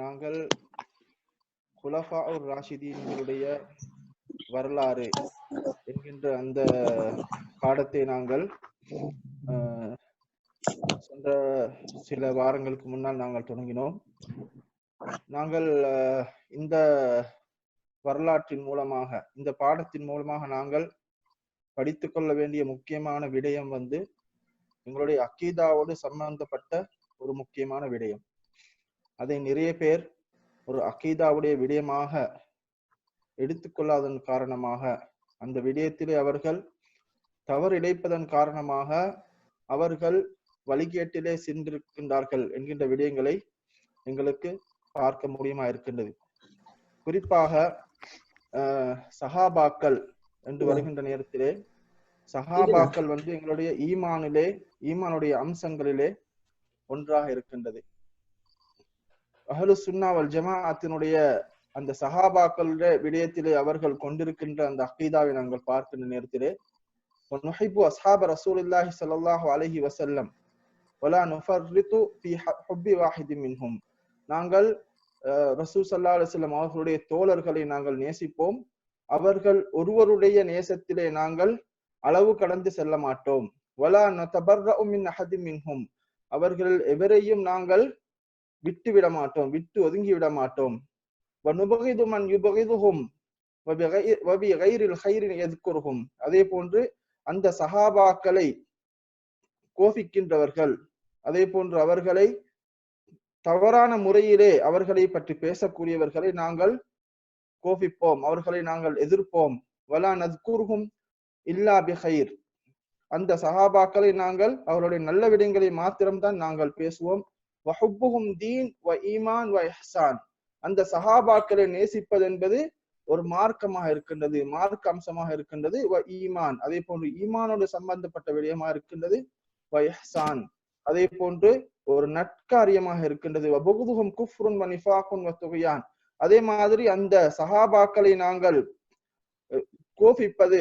நாங்கள் குலஃபா உர் ராஷிதீன்களுடைய வரலாறு என்கின்ற அந்த பாடத்தை நாங்கள் சென்ற சில வாரங்களுக்கு முன்னால் நாங்கள் தொடங்கினோம். நாங்கள் இந்த வரலாற்றின் மூலமாக இந்த பாடத்தின் மூலமாக நாங்கள் படித்துக் கொள்ள வேண்டிய முக்கியமான விடயம் வந்து எங்களுடைய அக்கீதாவோடு சம்பந்தப்பட்ட ஒரு முக்கியமான விடயம். அதை நிறைய பேர் ஒரு அக்கீதாவுடைய விடயமாக எடுத்துக்கொள்ளாதன் காரணமாக அந்த விடயத்திலே அவர்கள் தவறு இழைப்பதன் காரணமாக அவர்கள் வழிகேட்டிலே சென்றிருக்கின்றார்கள் என்கின்ற விடயங்களை எங்களுக்கு பார்க்க முடியுமா இருக்கின்றது. குறிப்பாக ஆஹ், சஹாபாக்கள் என்று வருகின்ற நேரத்திலே சஹாபாக்கள் வந்து எங்களுடைய ஈமானிலே ஈமானுடைய அம்சங்களிலே ஒன்றாக இருக்கின்றது. அஹலு சுன்னாவல் ஜமாஅத்தினுடைய அந்த சஹாபாக்களுடைய விடயத்திலே அவர்கள் கொண்டிருக்கின்ற அந்த அகீதாவை நாங்கள் பார்க்கின்ற நேரத்திலே நுஹிபு அஸ்ஹாப ரசூலில்லாஹி சல்லாஹூ அலஹி வசல்லம் ஒலா நுஃபர்ரித்து ஃபி ஹுப்பி வாஹிதி மின்ஹும். நாங்கள் ரசூ சல்லா அலுவலம் அவர்களுடைய தோழர்களை நாங்கள் நேசிப்போம். அவர்கள் ஒருவருடைய நேசத்திலே நாங்கள் அளவு கடந்து செல்ல மாட்டோம். வலா நபர்ரமின் அஹதி மின்ஹும். அவர்கள் எவரையும் நாங்கள் விட்டு விட மாட்டோம் விட்டு ஒதுங்கி விட மாட்டோம் வனுபகிது மன் அதே போன்று அந்த சஹாபாக்களை கோபிக்கின்றவர்கள் அதே போன்று அவர்களை தவறான முறையிலே அவர்களை பற்றி பேசக்கூடியவர்களை நாங்கள் கோபிப்போம். அவர்களை நாங்கள் எதிர்ப்போம். வலா நத்குருகும் இல்லா பிஹைர் அந்த சஹாபாக்களை நாங்கள் அவருடைய நல்ல விடயங்களை மாத்திரம்தான் நாங்கள் பேசுவோம். வஹுப்புஹும் தீன் வ ஈமான் வ இஹ்சான். அந்த சஹாபாக்களை நேசிப்பது என்பது ஒரு மார்க்கமாக இருக்கின்றது மார்க்க அம்சமாக இருக்கின்றது. வ ஈமான் அதே போன்று ஈமானோடு சம்பந்தப்பட்ட விடயமாக இருக்கின்றது. வ இஹ்சான் அதே போன்று ஒரு நட்காரியமாக இருக்கின்றது. வ புகுதுஹும் குஃப்ருன் வ நிஃபாகுன் வ துகையான். அதே மாதிரி அந்த சஹாபாக்களை நாங்கள் கோபிப்பது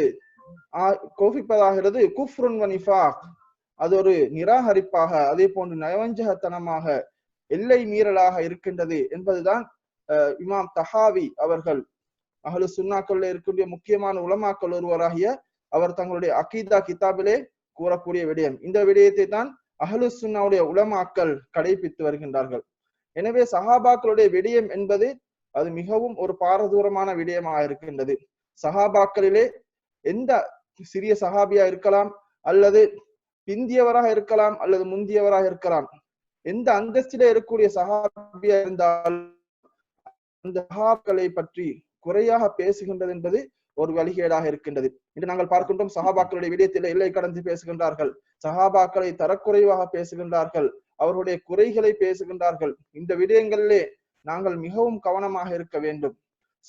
கோபிப்பதாகிறது குஃப்ருன் வ நிஃபாக். அது ஒரு நிராகரிப்பாக அதே போன்று நயவஞ்சகத்தனமாக எல்லை மீறலாக இருக்கின்றது என்பதுதான் அஹ், இமாம் தஹாவி அவர்கள் அகலு சுன்னாக்கள் இருக்கக்கூடிய முக்கியமான உலமாக்கள் ஒருவராகிய அவர் தங்களுடைய அகீதா கிதாபிலே கூறக்கூடிய விடயம். இந்த விடயத்தை தான் அகலு சுன்னாவுடைய உலமாக்கள் கடைபிடித்து வருகின்றார்கள். எனவே சஹாபாக்களுடைய விடயம் என்பது அது மிகவும் ஒரு பாரதூரமான விடயமாக இருக்கின்றது. சஹாபாக்களிலே எந்த சிறிய சஹாபியா இருக்கலாம் அல்லது பிந்தியவராக இருக்கலாம் அல்லது முந்தியவராக இருக்கலாம். எந்த அந்தஸ்தில இருக்கக்கூடிய சஹாபியா இருந்தால் அந்த சஹாப்களை பற்றி குறையாக பேசுகின்றது என்பது ஒரு வழிகேடாக இருக்கின்றது. இன்று நாங்கள் பார்க்கின்றோம் சஹாபாக்களுடைய விடயத்தில் எல்லை கடந்து பேசுகின்றார்கள். சஹாபாக்களை தரக்குறைவாக பேசுகின்றார்கள். அவர்களுடைய குறைகளை பேசுகின்றார்கள். இந்த விடயங்களிலே நாங்கள் மிகவும் கவனமாக இருக்க வேண்டும்.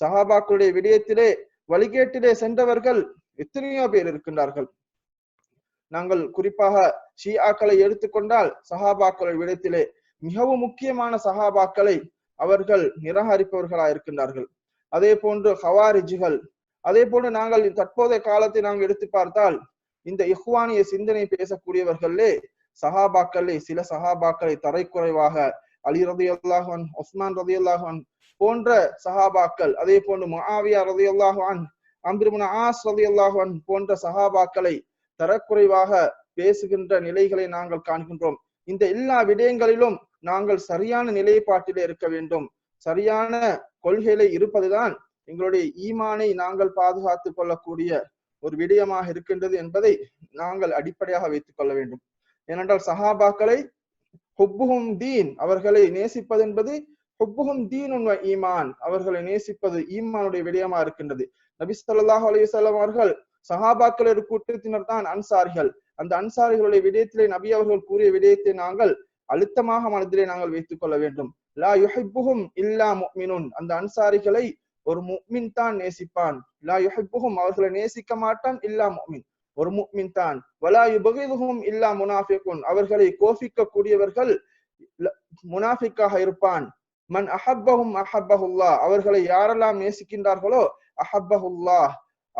சஹாபாக்களுடைய விடயத்திலே வழிகேட்டிலே சென்றவர்கள் எத்தனையோ பேர் இருக்கின்றார்கள். நாங்கள் குறிப்பாக ஷியாக்களை எடுத்துக்கொண்டால் சஹாபாக்களை விடத்திலே மிகவும் முக்கியமான சஹாபாக்களை அவர்கள் நிராகரிப்பவர்களாக இருக்கின்றார்கள். அதே போன்று ஹவாரிஜிகள் அதே போன்று நாங்கள் தற்போதைய காலத்தை நாங்கள் எடுத்து பார்த்தால் இந்த இஹ்வானிய சிந்தனை பேசக்கூடியவர்களே சஹாபாக்களே சில சஹாபாக்களை தரைக்குறைவாக அலி ரதி ஒஸ்மான் ரதி போன்ற சஹாபாக்கள் அதே போன்று முஆவியா ரதி அல்லாஹான் அம்பிருமுன ஆஸ் ரதி போன்ற சஹாபாக்களை தரக்குறைவாக பேசுகின்ற நிலைகளை நாங்கள் காண்கின்றோம். இந்த எல்லா விடயங்களிலும் நாங்கள் சரியான நிலைப்பாட்டிலே இருக்க வேண்டும். சரியான கொள்கையில இருப்பதுதான் எங்களுடைய ஈமானை நாங்கள் பாதுகாத்துக் கொள்ளக்கூடிய ஒரு விடயமாக இருக்கின்றது என்பதை நாங்கள் அடிப்படையாக வைத்துக் கொள்ள வேண்டும். ஏனென்றால் சஹாபாக்களை ஹுப்புஹும் தீன் அவர்களை நேசிப்பது என்பது ஹுப்புஹும் தீன் உண்மை ஈமான் அவர்களை நேசிப்பது ஈமானுடைய விடயமா இருக்கின்றது. நபி சொல்லாஹ் அலையுசல்லாம் அவர்கள் சஹாபாக்கள் ஒரு கூட்டத்தினர் தான் அன்சாரிகள். அந்த அன்சாரிகளுடைய விடயத்திலே நபி அவர்கள் கூறிய விடயத்தை நாங்கள் அழுத்தமாக மனதிலே நாங்கள் வைத்துக் கொள்ள வேண்டும். லா யுஹிப்புகும் இல்லா முக்மினுன் அந்த அன்சாரிகளை ஒரு முக்மின் தான் நேசிப்பான். லா யுஹிப்புகும் அவர்களை நேசிக்க மாட்டான் இல்லா முக்மின் ஒரு முக்மின் தான். வலா யுபகிதுகும் இல்லா முனாஃபிகுன். அவர்களை கோபிக்க கூடியவர்கள் முனாஃபிக்காக இருப்பான். மன் அஹப்பஹும் அஹப்பஹுல்லா. அவர்களை யாரெல்லாம் நேசிக்கின்றார்களோ அஹப்பஹுல்லாஹ்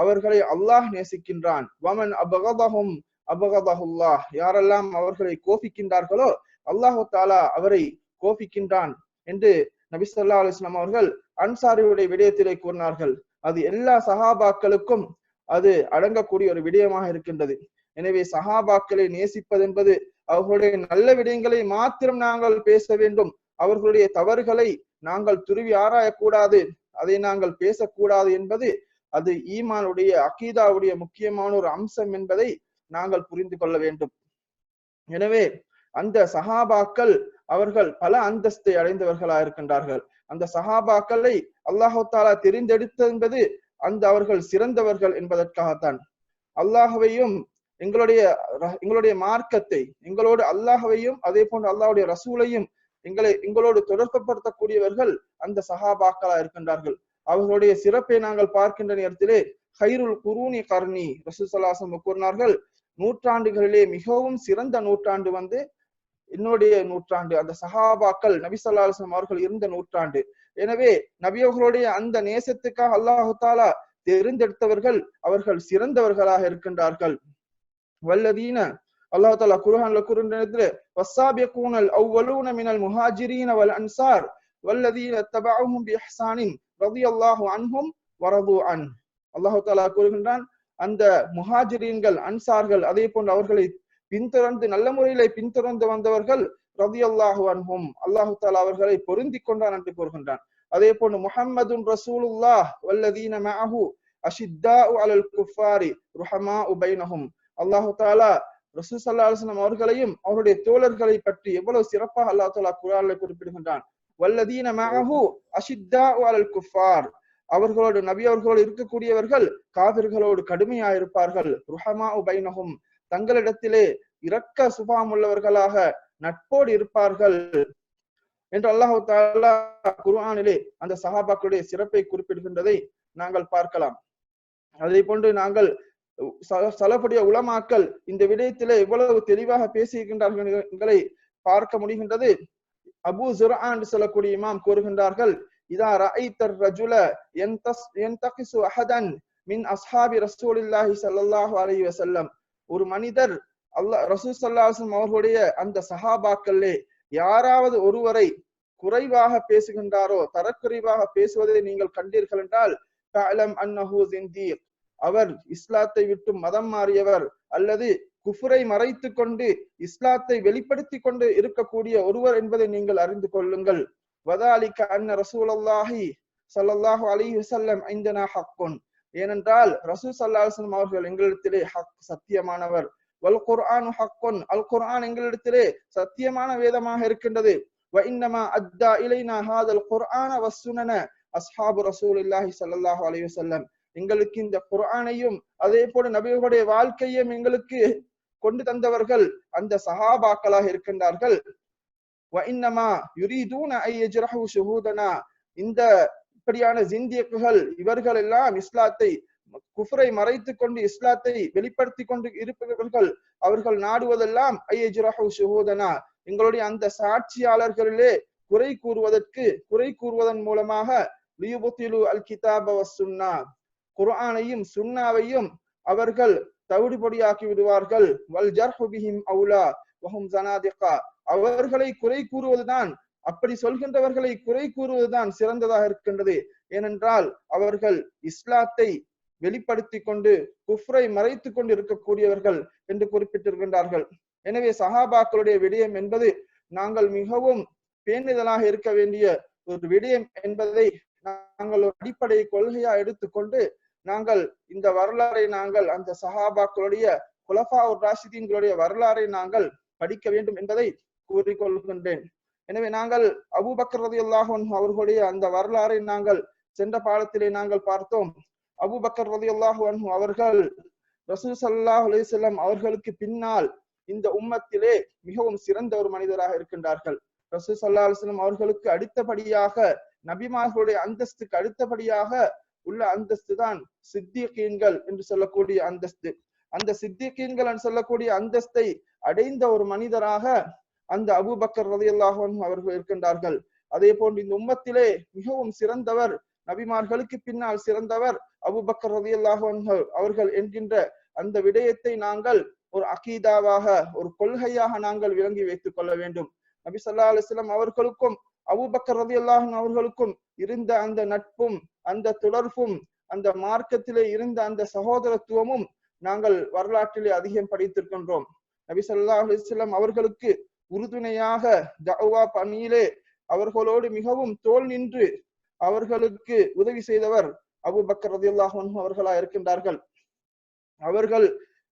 அவர்களை அல்லாஹ் நேசிக்கின்றான். வமன் அபகதஹும் அபகதஹுல்லாஹ். யாரெல்லாம் அவர்களை கோபிக்கின்றார்களோ அல்லாஹு தாலா அவரை கோபிக்கின்றான் என்று நபி சொல்லா அலுவலாம் அவர்கள் அன்சாரியுடைய விடயத்திலே கூறினார்கள். அது எல்லா சஹாபாக்களுக்கும் அது அடங்கக்கூடிய ஒரு விடயமாக இருக்கின்றது. எனவே சஹாபாக்களை நேசிப்பது என்பது அவர்களுடைய நல்ல விடயங்களை மாத்திரம் நாங்கள் பேச வேண்டும். அவர்களுடைய தவறுகளை நாங்கள் துருவி ஆராயக்கூடாது. அதை நாங்கள் பேசக்கூடாது என்பது அது ஈமானுடைய அகீதாவுடைய முக்கியமான ஒரு அம்சம் என்பதை நாங்கள் புரிந்து கொள்ள வேண்டும். எனவே அந்த சஹாபாக்கள் அவர்கள் பல அந்தஸ்தை அடைந்தவர்களா இருக்கின்றார்கள். அந்த சஹாபாக்களை அல்லாஹு தாலா தெரிந்தெடுத்தது என்பது அந்த அவர்கள் சிறந்தவர்கள் என்பதற்காகத்தான். அல்லாஹுவையும் எங்களுடைய எங்களுடைய மார்க்கத்தை எங்களோடு அல்லாஹவையும் அதே போன்று அல்லாஹ்வுடைய ரசூலையும் எங்களை எங்களோடு தொடர்புப்படுத்தக்கூடியவர்கள் அந்த சஹாபாக்களா இருக்கின்றார்கள். அவர்களுடைய சிறப்பை நாங்கள் பார்க்கின்ற நேரத்திலே ஹைருல் குரூனி கர்ணி ரசூசல்லாசம் கூறினார்கள் நூற்றாண்டுகளிலே மிகவும் சிறந்த நூற்றாண்டு வந்து என்னுடைய நூற்றாண்டு அந்த சஹாபாக்கள் நபி ஸல்லல்லாஹு அவர்கள் இருந்த நூற்றாண்டு. எனவே நபியவர்களுடைய அந்த நேசத்துக்காக அல்லாஹு தாலா தெரிந்தெடுத்தவர்கள் அவர்கள் சிறந்தவர்களாக இருக்கின்றார்கள். வல்லதீன அல்லாஹு தாலா குர்ஆன்ல வசாபிய கூனல் அவ்வலூன மினல் முஹாஜிரீன வல் அன்சார் வல்லதீன தபஅஹும் ரதி அல்லாஹு அன்ஹும் வரது அன். அல்லாஹு தாலா கூறுகின்றான் அந்த முஹாஜிரீன்கள் அன்சார்கள் அதே போன்று அவர்களை பின்தொடர்ந்து நல்ல முறையில பின்தொடர்ந்து வந்தவர்கள் ரதியல்லாஹு அன்ஹும். அல்லாஹு தாலா அவர்களை பொருந்தி கொண்டான் என்று கூறுகின்றான். அதே போன்று முஹம்மதுன் ரசூலுல்லாஹ் வல்லதீன மஅஹு அஷித்தா அலல் குஃபாரி ருஹமா உபைனஹும் அல்லாஹு தாலா ரசூ சல்லாஹ் அவர்களையும் அவருடைய தோழர்களை பற்றி எவ்வளவு சிறப்பாக அல்லாஹ் தாலா குர்ஆனில் குறிப்பிடுகின்றான். வல்லதீன மஅஹு அஷித்தாஉ அலல் குஃபார். அவர்களோடு நபி அவர்களோடு இருக்கக்கூடியவர்கள் காவிர்களோடு கடுமையா இருப்பார்கள் ருஹமாஉ தங்களிடத்திலே இரக்க சுபாம் உள்ளவர்களாக நட்போடு இருப்பார்கள். என்று அல்லாஹு தாலா குர்ஆனிலே அந்த சஹாபாக்களுடைய சிறப்பை குறிப்பிடுகின்றதை நாங்கள் பார்க்கலாம். அதை போன்று நாங்கள் ச- சலப்புடைய உலமாக்கள் இந்த விடயத்திலே எவ்வளவு தெளிவாக பேசியிருக்கின்றார்கள் எங்களை பார்க்க முடிகின்றது. அபு ஜுரான் என்று சொல்லக்கூடிய இமாம் கூறுகின்றார்கள் இதா ரஐத்தர் ரஜுல என்தகிசு அஹதன் மின் அஸ்ஹாபி ரசூலில்லாஹி சல்லாஹு அலி வசல்லம் ஒரு மனிதர் அல்லாஹ் ரசூல் சல்லாஹம் அவர்களுடைய அந்த சஹாபாக்களே யாராவது ஒருவரை குறைவாக பேசுகின்றாரோ தரக்குறைவாக பேசுவதை நீங்கள் கண்டீர்கள் என்றால் அவர் இஸ்லாத்தை விட்டு மதம் மாறியவர் அல்லது குஃபரை மறைத்து கொண்டு இஸ்லாத்தை வெளிப்படுத்தி கொண்டு இருக்கக்கூடிய ஒருவர் என்பதை நீங்கள் அறிந்து கொள்ளுங்கள். வதாலிக்க அன்ன ரசூலல்லாஹி சல்லாஹு அலி வசல்லம் ஐந்தனா ஹக்குன். ஏனென்றால் ரசூ சல்லாஹம் அவர்கள் எங்களிடத்திலே ஹக் சத்தியமானவர். வல் குர்ஆன் ஹக்குன். அல் குர்ஆன் எங்களிடத்திலே சத்தியமான வேதமாக இருக்கின்றது. வ இன்னமா அத்தா இலைனா ஹாதல் குர்ஆன வஸ்ஸுனன அஸ்ஹாபு ரசூலில்லாஹி ஸல்லல்லாஹு அலைஹி வஸல்லம். எங்களுக்கு இந்த குர்ஆனையும் அதே போல நபிகளுடைய வாழ்க்கையும் எங்களுக்கு கொண்டு தந்தவர்கள் அந்த சஹாபாக்களாக இருக்கின்றார்கள். வ யுரிதூன ஐ இந்த இப்படியான ஜிந்தியக்குகள் இவர்கள் எல்லாம் இஸ்லாத்தை குஃப்ரை மறைத்து கொண்டு இஸ்லாத்தை வெளிப்படுத்தி கொண்டு இருப்பவர்கள் அவர்கள் நாடுவதெல்லாம் ஐயஜ்ரஹு ஷுஹூதனா. எங்களுடைய அந்த சாட்சியாளர்களிலே குறை கூறுவதற்கு குறை கூறுவதன் மூலமாக லியுபுத்திலு அல் கிதாப வசுன்னா குர்ஆனையும் சுன்னாவையும் அவர்கள் தவிடுபொடியாக்கி விடுவார்கள் வல் ஜர்ஹுபிஹிம் அவுலா வஹும் ஜனாதிகா. அவர்களை குறை கூறுவதுதான் அப்படி சொல்கின்றவர்களை குறை கூறுவதுதான் சிறந்ததாக இருக்கின்றது. ஏனென்றால் அவர்கள் இஸ்லாத்தை வெளிப்படுத்தி கொண்டு குஃப்ரை மறைத்து கொண்டு இருக்கக்கூடியவர்கள் என்று குறிப்பிட்டிருக்கின்றார்கள். எனவே சஹாபாக்களுடைய விடயம் என்பது நாங்கள் மிகவும் பேணிதலாக இருக்க வேண்டிய ஒரு விடயம் என்பதை நாங்கள் ஒரு அடிப்படை கொள்கையா எடுத்துக்கொண்டு நாங்கள் இந்த வரலாறை நாங்கள் அந்த சஹாபாக்களுடைய குலஃபா ராஷிதீன்களுடைய வரலாறை நாங்கள் படிக்க வேண்டும் என்பதை கூறிக்கொள்கின்றேன். எனவே நாங்கள் அபூபக்கர் ரலியல்லாஹு அன்ஹு அவர்களுடைய அந்த வரலாறை நாங்கள் சென்ற பாடத்திலே நாங்கள் பார்த்தோம். அபுபக்கர் ரதி அல்லாஹன் அவர்கள் ரசூல் சல்லாஹ் அலிசல்லாம் அவர்களுக்கு பின்னால் இந்த உம்மத்திலே மிகவும் சிறந்த ஒரு மனிதராக இருக்கின்றார்கள். ரசூல் ஸல்லல்லாஹு அலிஸ்லாம் அவர்களுக்கு அடுத்தபடியாக நபிமார்களுடைய அந்தஸ்துக்கு அடுத்தபடியாக உள்ள அந்தஸ்து தான் சித்திகீன்கள் என்று சொல்லக்கூடிய அந்தஸ்து. அந்த சித்திகீன்கள் என்று சொல்லக்கூடிய அந்தஸ்தை அடைந்த ஒரு மனிதராக அந்த அபுபக்கர் ரதையல்லாகவும் அவர்கள் இருக்கின்றார்கள். அதே போன்று இந்த உம்மத்திலே மிகவும் சிறந்தவர் நபிமார்களுக்கு பின்னால் சிறந்தவர் அபுபக்கர் ரலியல்லாஹு அவர்கள் என்கின்ற அந்த விடயத்தை நாங்கள் ஒரு அகீதாவாக ஒரு கொள்கையாக நாங்கள் விளங்கி வைத்துக் கொள்ள வேண்டும். நபி ஸல்லல்லாஹு அலைஹி அவர்களுக்கும் அபூபக்கர் ரலியல்லாஹு அவர்களுக்கும் இருந்த அந்த நட்பும் அந்த தொடர்பும் அந்த மார்க்கத்திலே இருந்த அந்த சகோதரத்துவமும் நாங்கள் வரலாற்றிலே அதிகம் படித்திருக்கின்றோம். நபி ஸல்லல்லாஹு அலிஸ்லாம் அவர்களுக்கு உறுதுணையாக தவா பணியிலே அவர்களோடு மிகவும் தோல் நின்று அவர்களுக்கு உதவி செய்தவர் அபுபக்கர் ரதி அன்ஹு அவர்களா இருக்கின்றார்கள். அவர்கள்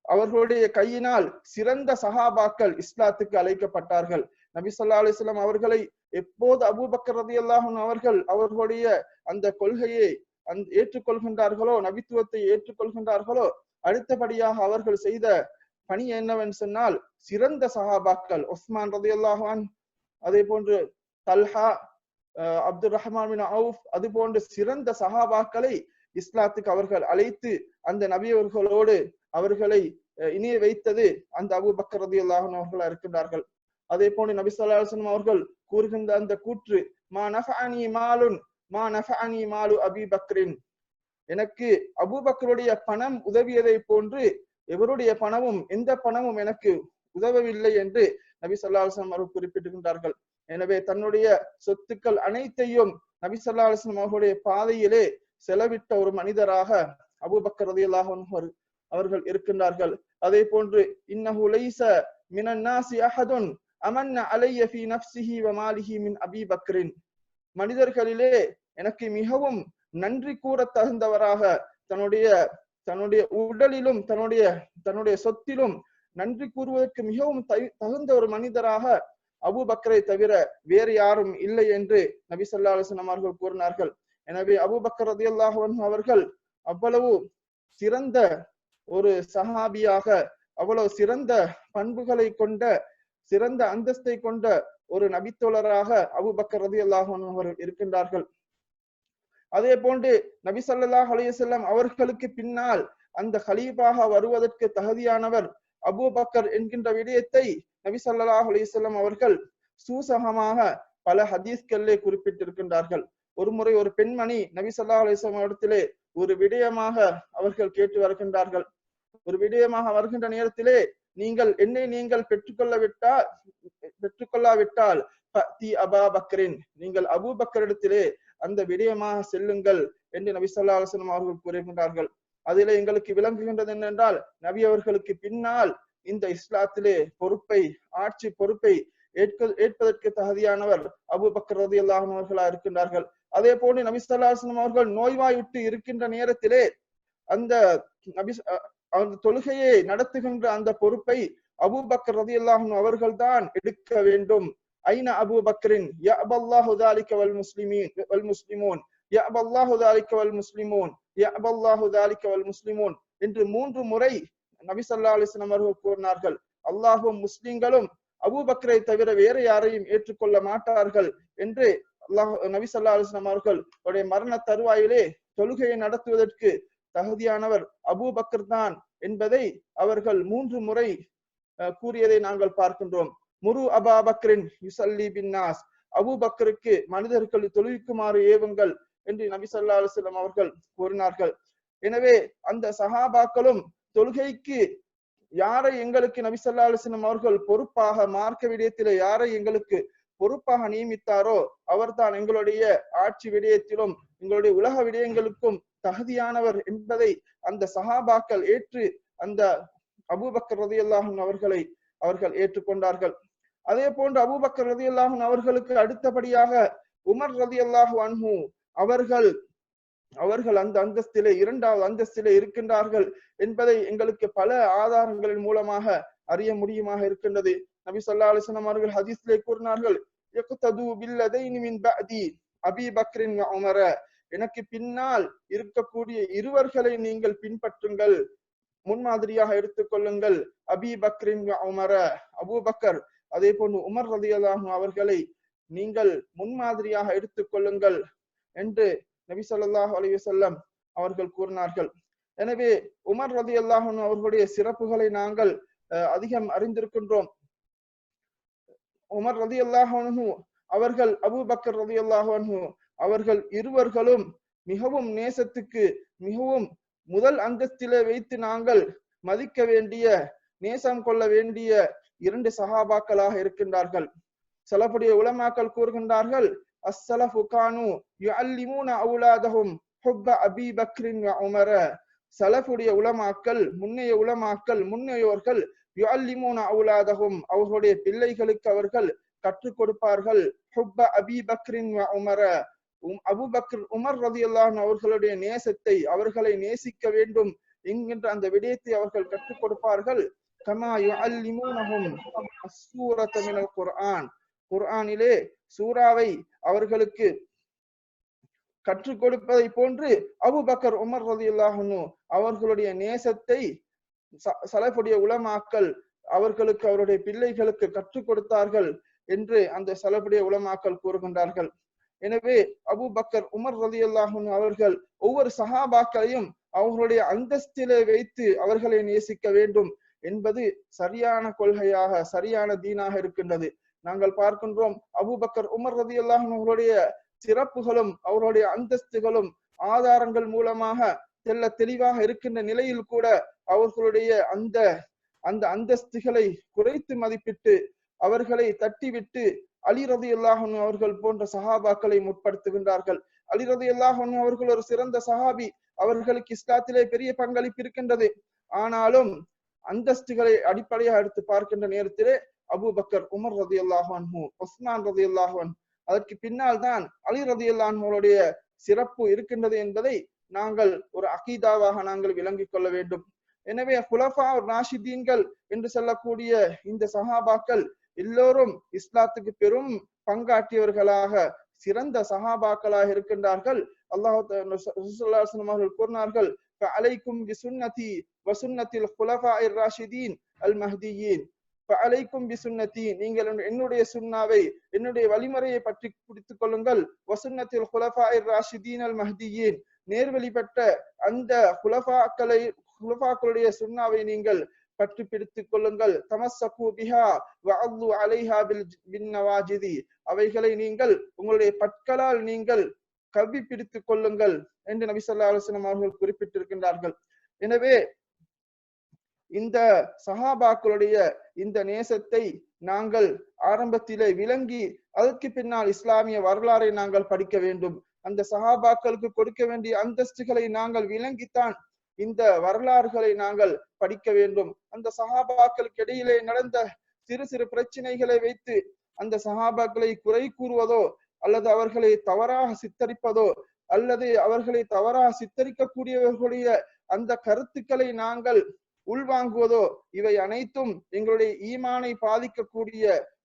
அவர்களுடைய கையினால் சிறந்த சஹாபாக்கள் இஸ்லாத்துக்கு அழைக்கப்பட்டார்கள். நபி சொல்லா அலிஸ்லாம் அவர்களை எப்போது அபூபக்கர் ரதி அன்ஹு அவர்கள் அவர்களுடைய அந்த கொள்கையை அந் ஏற்றுக்கொள்கின்றார்களோ நபித்துவத்தை ஏற்றுக்கொள்கின்றார்களோ அடுத்தபடியாக அவர்கள் செய்த பணி என்னவென்று சொன்னால் சிறந்த சஹாபாக்கள் உஸ்மான் ரதி அல்லாஹான் அதே போன்று தல்ஹா அஹ் அப்துல் ரஹ்மான் பின் அவுஃப் அது போன்ற சிறந்த சஹாபாக்களை இஸ்லாத்துக்கு அவர்கள் அழைத்து அந்த நபியவர்களோடு அவர்களை அஹ், இணைய வைத்தது அந்த அபு பக்கர் ரதி அவர்களா இருக்கின்றார்கள். அதே போன்று நபி அவர்கள் கூறுகின்ற அந்த கூற்று மா நஃபானி மாலுன் மா நஃபானி மாலு அபி பக்ரின். எனக்கு அபூபக்கருடைய பணம் உதவியதை போன்று எவருடைய பணமும் எந்த பணமும் எனக்கு உதவவில்லை என்று நபி சொல்லாஹம் அவர்கள் குறிப்பிட்டுகின்றார்கள் எனவே தன்னுடைய சொத்துக்கள் அனைத்தையும் நபி ஸல்லல்லாஹு அவர்களுடைய பாதையிலே செலவிட்ட ஒரு மனிதராக அபூபக்கர் ரலியல்லாஹு அவர்கள் இருக்கின்றார்கள். அதே போன்று இன்னஹு லைஸ மினன் நாசி அஹதுன் அமன் அலைய ஃபீ நஃப்ஸிஹி வ மாலிஹி மின் அபீ பக்ரின். மனிதர்களிலே எனக்கு மிகவும் நன்றி கூற தகுந்தவராக தன்னுடைய தன்னுடைய உடலிலும் தன்னுடைய தன்னுடைய சொத்திலும் நன்றி கூறுவதற்கு மிகவும் தகு- தகுந்த ஒரு மனிதராக அபு பக்கரை தவிர வேறு யாரும் இல்லை என்று நபி ஸல்லல்லாஹு அவர்கள் கூறினார்கள். எனவே அபு பக்கர் ரலியல்லாஹு அவர்கள் அவ்வளவு சிறந்த ஒரு சஹாபியாக அவ்வளவு சிறந்த பண்புகளை கொண்ட சிறந்த அந்தஸ்தை கொண்ட ஒரு நபித்தோழராக அபுபக்கர் ரதி அல்லாஹன் அவர்கள் இருக்கின்றார்கள். அதே போன்று நபி சல்லாஹ் அலைஹி அவர்களுக்கு பின்னால் அந்த ஹலீஃபாக வருவதற்கு தகுதியானவர் அபூபக்கர் என்கின்ற விடயத்தை நபி சல்லாஹ் அலைஹி அவர்கள் சூசகமாக பல ஹதீஸ்களிலே குறிப்பிட்டிருக்கின்றார்கள். ஒரு முறை ஒரு பெண்மணி நபி ஸல்லல்லாஹு அலிஸ்லாம் இடத்திலே ஒரு விடயமாக அவர்கள் கேட்டு வருகின்றார்கள். ஒரு விடயமாக வருகின்ற நேரத்திலே நீங்கள் என்னை நீங்கள் பெற்றுக்கொள்ளவிட்டால் பெற்றுக்கொள்ளாவிட்டால் தி அபா பக்ரின் நீங்கள் அபூ பக்கரிடத்திலே அந்த விடயமாக செல்லுங்கள் என்று நபி சொல்லா அலைஹி அவர்கள் கூறுகின்றார்கள். அதிலே எங்களுக்கு விளங்குகின்றது என்னென்றால் நபி அவர்களுக்கு பின்னால் இந்த இஸ்லாத்திலே பொறுப்பை ஆட்சி பொறுப்பை ஏற்க ஏற்பதற்கு தகுதியானவர் அபு பக்கர் ரதி அவர்களா இருக்கின்றார்கள். அதே போன்று நபி ஸல்லல்லாஹு அவர்கள் நோய்வாய் விட்டு இருக்கின்ற நேரத்திலே அந்த நபி அந்த தொழுகையை நடத்துகின்ற அந்த பொறுப்பை அபுபக்கர் ரதி அல்லாஹும் அவர்கள் எடுக்க வேண்டும். ஐன அபு என்று மூன்று முறை நபி சல்லா அலிஸ்லாம் அவர்கள் கூறினார்கள். அல்லாஹும் முஸ்லிம்களும் அபூபக்கரை தவிர வேறு யாரையும் ஏற்றுக்கொள்ள மாட்டார்கள் என்று அல்லாஹ் நபி சல்லா அலிஸ்லாம் அவர்கள் மரண தருவாயிலே தொழுகையை நடத்துவதற்கு தகுதியானவர் அபூபக்கர் தான் என்பதை அவர்கள் மூன்று முறை கூறியதை நாங்கள் பார்க்கின்றோம். முரு அபா பக்ரின் யுசல்லி பின் நாஸ். அபூபக்கருக்கு மனிதர்கள் தொழுவிக்குமாறு ஏவுங்கள் என்று நபி சொல்லா அலுவலம் அவர்கள் கூறினார்கள். எனவே அந்த சஹாபாக்களும் தொழுகைக்கு யாரை எங்களுக்கு நபி சொல்லா அலுவலம் அவர்கள் பொறுப்பாக மார்க்க விடயத்திலே யாரை எங்களுக்கு பொறுப்பாக நியமித்தாரோ அவர்தான் எங்களுடைய ஆட்சி விடயத்திலும் எங்களுடைய உலக விடயங்களுக்கும் தகுதியானவர் என்பதை அந்த சஹாபாக்கள் ஏற்று அந்த அபூபக்கர் ரதி அல்லாஹன் அவர்களை அவர்கள் ஏற்றுக்கொண்டார்கள். அதே போன்று அபூபக்கர் ரதி அல்லாஹன் அவர்களுக்கு அடுத்தபடியாக உமர் ரதி அல்லாஹு அன்ஹு அவர்கள் அவர்கள் அந்த அந்தஸ்திலே இரண்டாவது அந்தஸ்திலே இருக்கின்றார்கள் என்பதை எங்களுக்கு பல ஆதாரங்களின் மூலமாக அறிய முடியுமாக இருக்கின்றது. நபி சொல்லா அலிஸ்லாம் அவர்கள் ஹதீஸ்லே கூறினார்கள் அபி பக்ரின் உமர. எனக்கு பின்னால் இருக்கக்கூடிய இருவர்களை நீங்கள் பின்பற்றுங்கள். முன்மாதிரியாக எடுத்துக்கொள்ளுங்கள் அபி பக்ரின் உமர அபூ பக்கர் அதே போன்று உமர் ரதியதாகும் அவர்களை நீங்கள் முன்மாதிரியாக எடுத்துக்கொள்ளுங்கள் என்று நபி சொல்லாஹ் அலிவசல்லம் அவர்கள் கூறினார்கள். எனவே உமர் ரதி அல்லாஹன் அவர்களுடைய சிறப்புகளை நாங்கள் அஹ், அதிகம் அறிந்திருக்கின்றோம். உமர் ரதி அல்லாஹனு அவர்கள் அபூபக்கர் ரதி அன்ஹு அவர்கள் இருவர்களும் மிகவும் நேசத்துக்கு மிகவும் முதல் அந்தஸ்திலே வைத்து நாங்கள் மதிக்க வேண்டிய நேசம் கொள்ள வேண்டிய இரண்டு சகாபாக்களாக இருக்கின்றார்கள். சிலபடிய உலமாக்கள் கூறுகின்றார்கள் அஸ்ஸலஃபு கானு யுஅல்லிமூன அவுலாதஹும் ஹுப்ப அபி பக்ரின் உமர. சலஃபுடைய உலமாக்கள் முன்னைய உலமாக்கள் முன்னையோர்கள் யுஅல்லிமூன அவுலாதஹும் அவர்களுடைய பிள்ளைகளுக்கு அவர்கள் கற்றுக் கொடுப்பார்கள் ஹுப்ப அபி பக்ரின் உமர. அபுபக்ர் உமர் ரதியல்லாஹு அவர்களுடைய நேசத்தை அவர்களை நேசிக்க வேண்டும் என்கின்ற அந்த விடயத்தை அவர்கள் கற்றுக் கொடுப்பார்கள். கமா யுஅல்லிமூனஹும் குர்ஆன். குர்ஆனிலே சூராவை அவர்களுக்கு கற்றுக் கொடுப்பதை போன்று அபுபக்கர் உமர் ரதியுல்லாஹனு அவர்களுடைய நேசத்தை ச- உளமாக்கல் அவர்களுக்கு அவருடைய பிள்ளைகளுக்கு கற்றுக் கொடுத்தார்கள் என்று அந்த சலபுடைய உளமாக்கல் கூறுகின்றார்கள். எனவே அபூபக்கர் உமர் ரலியல்லாஹு அவர்கள் ஒவ்வொரு சஹாபாக்களையும் அவர்களுடைய அந்தஸ்திலே வைத்து அவர்களை நேசிக்க வேண்டும் என்பது சரியான கொள்கையாக சரியான தீனாக இருக்கின்றது. நாங்கள் பார்க்கின்றோம் அபுபக்கர் உமர் ரலியல்லாஹு அவர்களுடைய சிறப்புகளும் அவருடைய அந்தஸ்துகளும் ஆதாரங்கள் மூலமாக தெல்ல தெளிவாக இருக்கின்ற நிலையில் கூட அவர்களுடைய அந்த அந்த அந்தஸ்துகளை குறைத்து மதிப்பிட்டு அவர்களை தட்டிவிட்டு அலி ரதி அவர்கள் போன்ற சஹாபாக்களை முற்படுத்துகின்றார்கள். அலி ரதி அவர்கள் ஒரு சிறந்த சஹாபி. அவர்களுக்கு இஸ்லாத்திலே பெரிய பங்களிப்பு இருக்கின்றது. ஆனாலும் அந்தஸ்துகளை அடிப்படையாக எடுத்து பார்க்கின்ற நேரத்திலே அபுபக்கர் உமர் ரதி அல்லாஹன் உஸ்மான் ரதி அல்லாஹன் அதற்கு பின்னால் தான் அலி ரதி அல்லாஹனுடைய சிறப்பு இருக்கின்றது என்பதை நாங்கள் ஒரு அகீதாவாக நாங்கள் விளங்கிக் கொள்ள வேண்டும். எனவே குலஃபா ராஷிதீன்கள் என்று சொல்லக்கூடிய இந்த சஹாபாக்கள் எல்லோரும் இஸ்லாத்துக்கு பெரும் பங்காற்றியவர்களாக சிறந்த சஹாபாக்களாக இருக்கின்றார்கள் அல்லாஹ் அவர்கள் கூறினார்கள் فعليكم بسنتي وسنة الخلفاء الراشدين المهديين فعليكم بسنتي நீங்கள் என்னுடைய சுன்னாவை என்னுடைய வழிமுறையை பற்றி பிடித்துக் கொள்ளுங்கள் வசுன்னத்தில் குலஃபாய் ராஷிதீன் அல் மஹ்தியின் நேர்வழி பெற்ற அந்த குலஃபாக்களை குலஃபாக்களுடைய சுன்னாவை நீங்கள் பற்றி பிடித்துக் கொள்ளுங்கள். தமஸ்ஸகு பிஹா வஅல்லு அலைஹா பில் அவைகளை நீங்கள் உங்களுடைய பற்களால் நீங்கள் கவி பிடித்துக் கொள்ளுங்கள் என்று நபி ஸல்லல்லாஹு அவர்கள் குறிப்பிட்டிருக்கின்றார்கள். எனவே இந்த சஹாபாக்களுடைய இந்த நேசத்தை நாங்கள் ஆரம்பத்திலே விளங்கி அதற்கு பின்னால் இஸ்லாமிய வரலாறை நாங்கள் படிக்க வேண்டும். அந்த சஹாபாக்களுக்கு கொடுக்க வேண்டிய அந்தஸ்துகளை நாங்கள் விளங்கித்தான் இந்த வரலாறுகளை நாங்கள் படிக்க வேண்டும். அந்த சகாபாக்களுக்கு இடையிலே நடந்த சிறு சிறு பிரச்சனைகளை வைத்து அந்த சகாபாக்களை குறை கூறுவதோ அல்லது அவர்களை தவறாக சித்தரிப்பதோ அல்லது அவர்களை தவறாக சித்தரிக்கக்கூடியவர்களுடைய அந்த கருத்துக்களை நாங்கள் உள்வாங்குவதோ இவை அனைத்தும் எங்களுடைய ஈமானை பாதிக்கக்கூடிய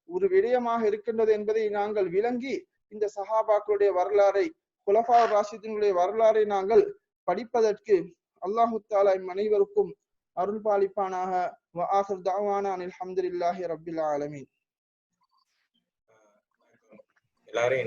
ஒரு விடயமாக இருக்கின்றது என்பதை நாங்கள் விளங்கி இந்த சஹாபாக்களுடைய வரலாறை குலஃபா ராஷிதினுடைய வரலாறை நாங்கள் படிப்பதற்கு அல்லாஹு தாலா இம் அனைவருக்கும் அருள் பாலிப்பானாக. வஆஹிர் தாவான அனில் ஹம்துலில்லாஹி ரப்பில் ஆலமீன். எல்லாரும்